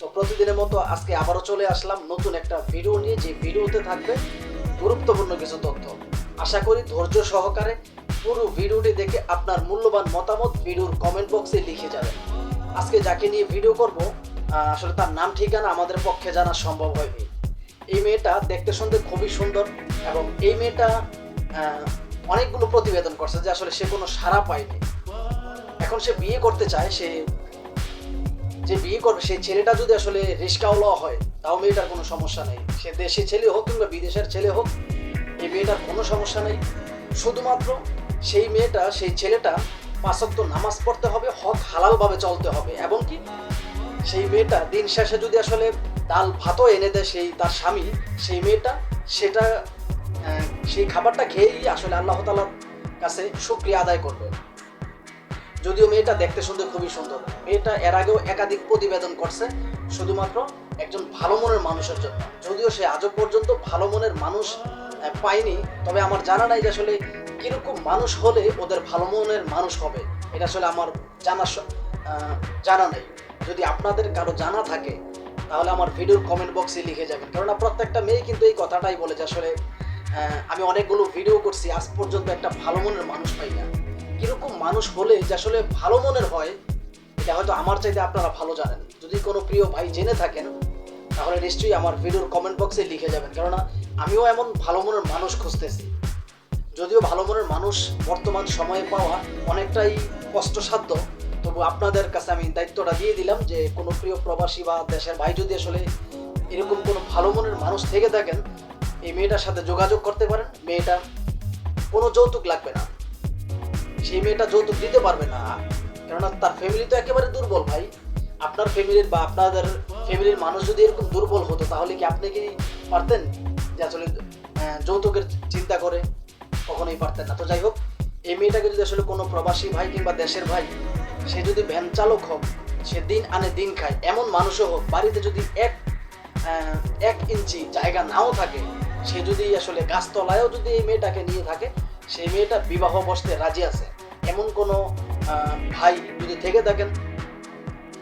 তো প্রতিদিনের মতো আজকে আবারও চলে আসলাম নতুন একটা ভিডিও নিয়ে। যে ভিডিওতে থাকবে গুরুত্বপূর্ণ কিছু তথ্য। আশা করি ধৈর্য সহকারে পুরো ভিডিওটি দেখে আপনার মূল্যবান মতামত ভিডিওর কমেন্ট বক্সে লিখে যাবেন। আজকে যাকে নিয়ে ভিডিও করব আসলে তার নাম, ঠিকানা আমাদের পক্ষে জানা সম্ভব হয়নি। এই মেয়েটা দেখতে শুনতে খুবই সুন্দর এবং এই মেয়েটা অনেকগুলো প্রতিবেদন করছে যে আসলে সে কোনো সাড়া পায়নি। এখন সে বিয়ে করতে চায়, সে যে বিয়ে করবে, সেই ছেলেটা যদি আসলে রিস্কাওয়ালা হয়, তাও মেয়েটার কোনো সমস্যা নেই। সে দেশি ছেলে হোক কিংবা বিদেশের ছেলে হোক, এই মেয়েটার কোনো সমস্যা নেই। শুধুমাত্র সেই মেয়েটা, সেই ছেলেটা পাঁচক্ত নামাজ পড়তে হবে, হক হালালভাবে চলতে হবে। এবং কি? সেই মেয়েটা দিন শেষে যদি আসলে ডাল ভাতও এনে দেয় সেই, তার স্বামী, সেই মেয়েটা, সেটা সেই খাবারটা খেয়েই আসলে আল্লাহ তালার কাছে শুক্রিয়া আদায় করবে। যদিও মেয়েটা দেখতে শুনতে খুবই সুন্দর। মেয়েটা এর আগেও একাধিক প্রতিবেদন করছে, শুধুমাত্র একজন ভালো মনের মানুষের জন্য। যদিও সে আজও পর্যন্ত ভালো মনের মানুষ পায়নি, তবে আমার জানা নাই যে আসলে কীরকম মানুষ হলে ওদের ভালো মনের মানুষ হবে। এটা আসলে আমার জানা জানা নেই। যদি আপনাদের কারও জানা থাকে, তাহলে আমার ভিডিওর কমেন্ট বক্সে লিখে যাবেন। কেননা প্রত্যেকটা মেয়ে কিন্তু এই কথাটাই বলে যে আসলে আমি অনেকগুলো ভিডিও করছি, আজ পর্যন্ত একটা ভালো মনের মানুষ পাই না। কীরকম মানুষ হলে যে আসলে ভালো মনের হয়, এটা হয়তো আমার চাইতে আপনারা ভালো জানেন। যদি কোনো প্রিয় ভাই জেনে থাকেন, তাহলে নিশ্চয়ই আমার ভিডিওর কমেন্ট বক্সে লিখে যাবেন। কেননা, আমিও এমন ভালো মনের মানুষ খুঁজতেছি। যদিও ভালো মনের মানুষ বর্তমান সময়ে পাওয়া অনেকটাই কষ্টসাধ্য, তবু আপনাদের কাছে আমি দায়িত্বটা দিয়ে দিলাম যে, কোনো প্রিয় প্রবাসী বা দেশের ভাই যদি আসলে এরকম কোনো ভালো মনের মানুষ থেকে থাকেন, এই মেয়েটার সাথে যোগাযোগ করতে পারেন। মেয়েটা কোনো যৌতুক লাগবে না। সেই মেয়েটা যৌতুক দিতে পারবে না। কেননা তার ফ্যামিলি তো একেবারে দুর্বল ভাই। আপনার ফ্যামিলির বা আপনাদের ফ্যামিলির মানুষ যদি এরকম দুর্বল হতো, তাহলে কি আপনি কি পারতেন যে আসলে যৌতুকের চিন্তা করে? কখনোই পারতেন না। তো যাই হোক, এই মেয়েটাকে যদি আসলে কোনো প্রবাসী ভাই কিংবা দেশের ভাই, সে যদি ভ্যান চালক হোক, সে দিন আনে দিন খায়, এমন মানুষও হোক, বাড়িতে যদি এক এক ইঞ্চি জায়গা নাও থাকে, সে যদি আসলে গাছতলায়ও যদি এই মেয়েটাকে নিয়ে থাকে সেই মেয়েটা বিবাহ বসতে রাজি আছে। এমন কোনো ভাই যদি থেকে থাকেন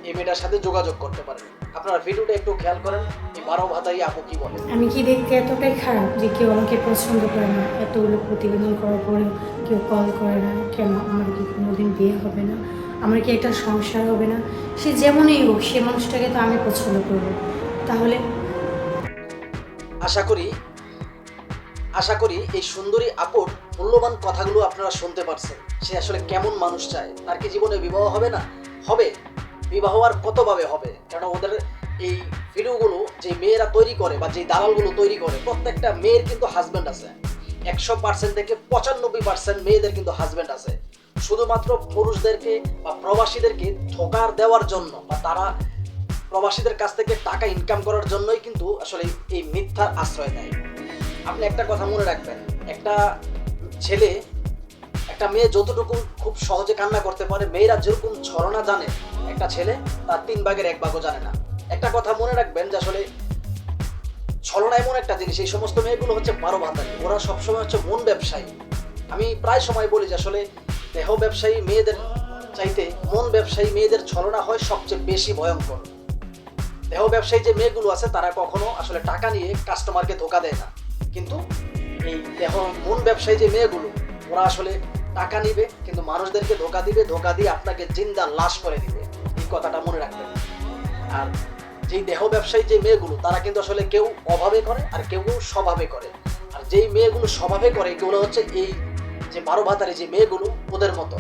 এই মেয়েটার সাথে যোগাযোগ করতে পারেন। আপনারা ভিডিওটা একটু খেয়াল করেন এই বারো ভাতাই আপু কি বলে? আমি কি দেখতে এতটাই খারাপ যে কেউ আমাকে পছন্দ করে না? এতগুলো প্রতিবেদন করার পরেও কেউ কল করে না কেন? আমার কি কোনোদিন বিয়ে হবে না? আমার কি একটা সংসার হবে না? সে যেমনই হোক সে মানুষটাকে তো আমি পছন্দ করব। তাহলে? আশা করি আশা করি এই সুন্দরী আপুর মূল্যবান কথাগুলো আপনারা শুনতে পারছেন। সে আসলে কেমন মানুষ চায়? তার কি জীবনে বিবাহ হবে না? হবে। বিবাহ আর কতভাবে হবে? কারণ ওদের এই ভিডিওগুলো যে মেয়েরা তৈরি করে বা যে দালালগুলো তৈরি করে, প্রত্যেকটা মেয়ের কিন্তু হাজব্যান্ড আছে। একশো পার্সেন্ট থেকে পঁচানব্বই পার্সেন্ট মেয়েদের কিন্তু হাজব্যান্ড আছে। শুধুমাত্র পুরুষদেরকে বা প্রবাসীদেরকে ধোকার দেওয়ার জন্য বা তারা প্রবাসীদের কাছ থেকে টাকা ইনকাম করার জন্যই কিন্তু আসলে এই মিথ্যার আশ্রয় দেয় আপনি একটা কথা মনে রাখবেন। একটা ছেলে, একটা মেয়ে যতটুকু খুব সহজে কান্না করতে পারে, মেয়েরা যেরকম ছলনা জানে, একটা ছেলে তার তিন ভাগের এক ভাগও জানে না। একটা কথা মনে রাখবেন যে আসলে ছলনা এমন একটা জিনিস, এই সমস্ত মেয়েগুলো হচ্ছে বারো ভাতারি ওরা সবসময় হচ্ছে মন ব্যবসায়ী। আমি প্রায় সময় বলি যে আসলে দেহ ব্যবসায়ী মেয়েদের চাইতে মন ব্যবসায়ী মেয়েদের ছলনা হয় সবচেয়ে বেশি ভয়ঙ্কর। দেহ ব্যবসায়ী যে মেয়েগুলো আছে, তারা কখনো আসলে টাকা নিয়ে কাস্টমারকে ধোকা দেয় না। কিন্তু এই দেহ মূল ব্যবসায়ী যে মেয়েগুলো, ওরা আসলে টাকা নিবে, কিন্তু মানুষদেরকে ধোকা দিবে, ধোকা দিয়ে আপনাকে জিন্দা লাশ করে দিবে। এই কথাটা মনে রাখবেন। আর যেই দেহ ব্যবসায়ী যে মেয়েগুলো, তারা কিন্তু আসলে কেউ অভাবে করে আর কেউ কেউ স্বভাবে করে। আর যেই মেয়েগুলো স্বভাবে করে, এগুলো হচ্ছে এই যে বারো ভাতারি যে মেয়েগুলো, ওদের মতো।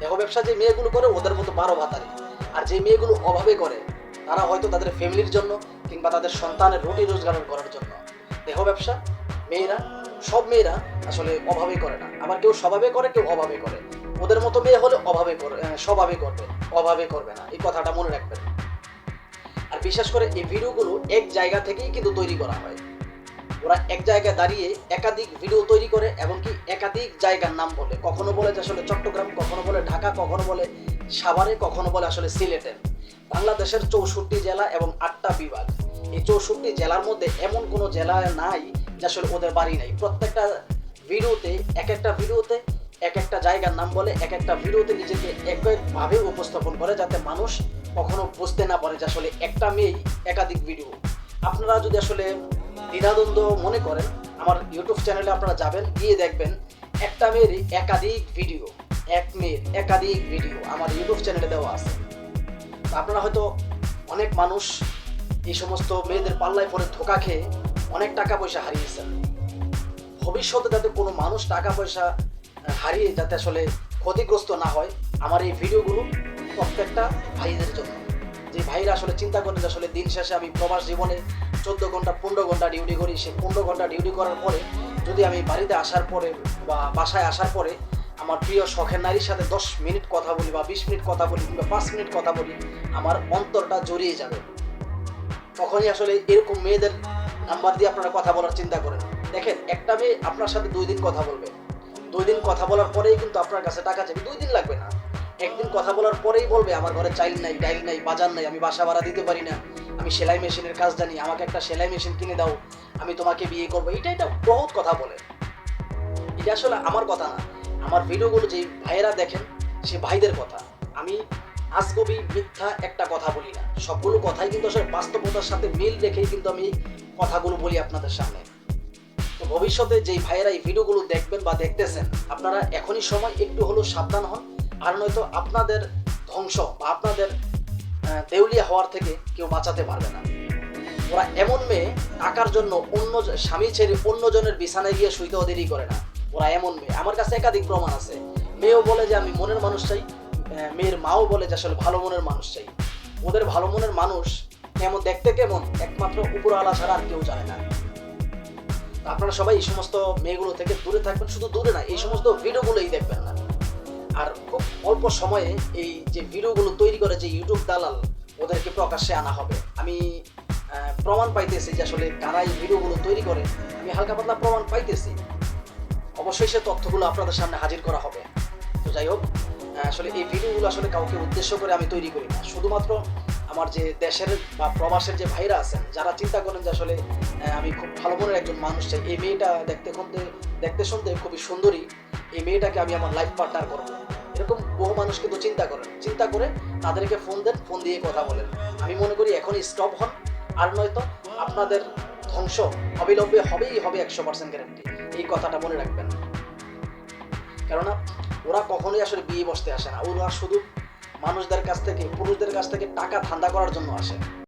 দেহ ব্যবসা যে মেয়েগুলো করে, ওদের মতো বারো ভাতারি। আর যে মেয়েগুলো অভাবে করে, তারা হয়তো তাদের ফ্যামিলির জন্য কিংবা তাদের সন্তানের রুটি রোজগার করার জন্য। দেহ ব্যবসা, মেয়েরা সব মেয়েরা আসলে অভাবে করে না। আবার কেউ স্বভাবে করে, কেউ অভাবে করে। ওদের মতো মেয়ে হলে অভাবে করে স্বভাবে করবে, অভাবে করবে না। এই কথাটা মনে রাখবেন। আর বিশেষ করে, এই ভিডিওগুলো এক জায়গা থেকেই কিন্তু তৈরি করা হয়। ওরা এক জায়গায় দাঁড়িয়ে একাধিক ভিডিও তৈরি করে এবং কি একাধিক জায়গার নাম বলে। কখনো বলে আসলে চট্টগ্রাম, কখনো বলে ঢাকা, কখনো বলে সাভারে, কখনো বলে আসলে সিলেটের বাংলাদেশের চৌষট্টি জেলা এবং আটটা বিভাগ। এই চৌষট্টি জেলার মধ্যে এমন কোনো জেলা নাই যে আসলে ওদের বাড়ি নাই। প্রত্যেকটা ভিডিওতে এক একটা ভিডিওতে এক একটা জায়গার নাম বলে এক একটা ভিডিওতে নিজেকে একভাবে উপস্থাপন করে যাতে মানুষ কখনো বুঝতে না পারে যে আসলে একটা মেয়েই একাধিক ভিডিও। আপনারা যদি আসলে দ্বিধাদ্বন্দ্ব মনে করেন, আমার ইউটিউব চ্যানেলে আপনারা যাবেন, গিয়ে দেখবেন একটা মেয়ের একাধিক ভিডিও, এক মেয়ের একাধিক ভিডিও আমার ইউটিউব চ্যানেলে দেওয়া আছে। আপনারা হয়তো অনেক মানুষ এই সমস্ত মেয়েদের পাল্লায় পরে ধোকা খেয়ে অনেক টাকা পয়সা হারিয়েছেন। ভবিষ্যতে যাতে কোনো মানুষ টাকা পয়সা হারিয়ে যাতে আসলে ক্ষতিগ্রস্ত না হয়, আমার এই ভিডিওগুলো প্রত্যেকটা ভাইদের জন্য। যে ভাইরা আসলে চিন্তা করেন যে আসলে দিন শেষে আমি প্রবাস জীবনে চোদ্দ ঘণ্টা, পনেরো ঘণ্টা ডিউটি করি, সেই পনেরো ঘণ্টা ডিউটি করার পরে যদি আমি বাড়িতে আসার পরে বা বাসায় আসার পরে আমার প্রিয় শখের নারীর সাথে দশ মিনিট কথা বলি বা বিশ মিনিট কথা বলি কিংবা পাঁচ মিনিট কথা বলি, আমার অন্তরটা জড়িয়ে যাবে। তখনই আসলে এরকম মেয়েদের নাম্বার দিয়ে আপনারা কথা বলার চিন্তা করেন। দেখেন, একটা মেয়ে আপনার সাথে দুই দিন কথা বলবে। দুই দিন কথা বলার পরেই কিন্তু আপনার কাছে টাকা চাইবে। দুই দিন লাগবে না। একদিন কথা বলার পরেই বলবে, আমার ঘরে চাইল নাই, ডাইল নাই, বাজার নাই, আমি বাসা ভাড়া দিতে পারি না। আমি সেলাই মেশিনের কাজ জানি, আমাকে একটা সেলাই মেশিন কিনে দাও, আমি তোমাকে বিয়ে করব। এটা এটা বহুত কথা বলে। এটা আসলে আমার কথা না। আমার ভিডিওগুলো যে ভাইয়েরা দেখেন, সে ভাইদের কথা। আমি আজগবি মিথ্যা একটা কথা বলি না। সবগুলো কথাই কিন্তু আসলে বাস্তবতার সাথে মিল রেখেই কিন্তু আমি কথাগুলো বলি আপনাদের সামনে। তো ভবিষ্যতে যেই ভাইয়েরা এই ভিডিওগুলো দেখবেন বা দেখতেছেন, আপনারা এখনই সময় একটু হলেও সাবধান হন, আর নয়তো আপনাদের ধ্বংস বা আপনাদের দেউলিয়া হওয়ার থেকে কেউ বাঁচাতে পারবে না। ওরা এমন মেয়ে টাকার জন্য অন্য স্বামী ছেড়ে অন্যজনের বিছানায় গিয়ে শুইতেও দেরি করে না। ওরা এমন মেয়ে। আমার কাছে একাধিক প্রমাণ আছে। মেয়েও বলে যে আমি মনের মানুষ চাই মেয়ের মাও বলে যে আসলে ভালো মনের মানুষ চাই। ওদের ভালো মনের মানুষ কেমন দেখতে কেমন, একমাত্র উপরওয়ালা ছাড়া আর কেউ জানে না। আপনারা সবাই এই সমস্ত মেয়েগুলো থেকে দূরে থাকবেন, শুধু দূরে না, এই সমস্ত ভিডিওগুলোই দেখবেন না। আর খুব অল্প সময়ে এই যে ভিডিওগুলো তৈরি করে যে ইউটিউব দালাল, ওদেরকে প্রকাশ্যে আনা হবে। আমি প্রমাণ পাইতেছি যে আসলে কারা এই ভিডিওগুলো তৈরি করে। আমি হালকা পাতলা প্রমাণ পাইতেছি। অবশ্যই সে তথ্যগুলো আপনাদের সামনে হাজির করা হবে। তো যাই হোক আসলে এই ভিডিওগুলো আসলে কাউকে উদ্দেশ্য করে আমি তৈরি করি না। শুধুমাত্র আমার যে দেশের বা প্রবাসের যে ভাইরা আছেন, যারা চিন্তা করেন যে আসলে আমি খুব ভালো মনের একজন মানুষ চাই এই মেয়েটা দেখতে শুনতে দেখতে শুনতে খুবই সুন্দরী, এই মেয়েটাকে আমি আমার লাইফ পার্টনার করব। এরকম বহু মানুষ কিন্তু চিন্তা করেন। চিন্তা করে তাদেরকে ফোন দেন ফোন দিয়ে কথা বলেন। আমি মনে করি এখনই স্টপ হন, আর নয়তো আপনাদের ধ্বংস অবিলম্বে হবেই হবে একশো পার্সেন্ট গ্যারান্টি এই কথাটা মনে রাখবেন। কেননা ওরা কখনোই আসলে বিয়ে বসতে আসে না। ওরা শুধু মানুষদের কাছ থেকে, পুরুষদের কাছ থেকে টাকা ধান্দা করার জন্য আসে।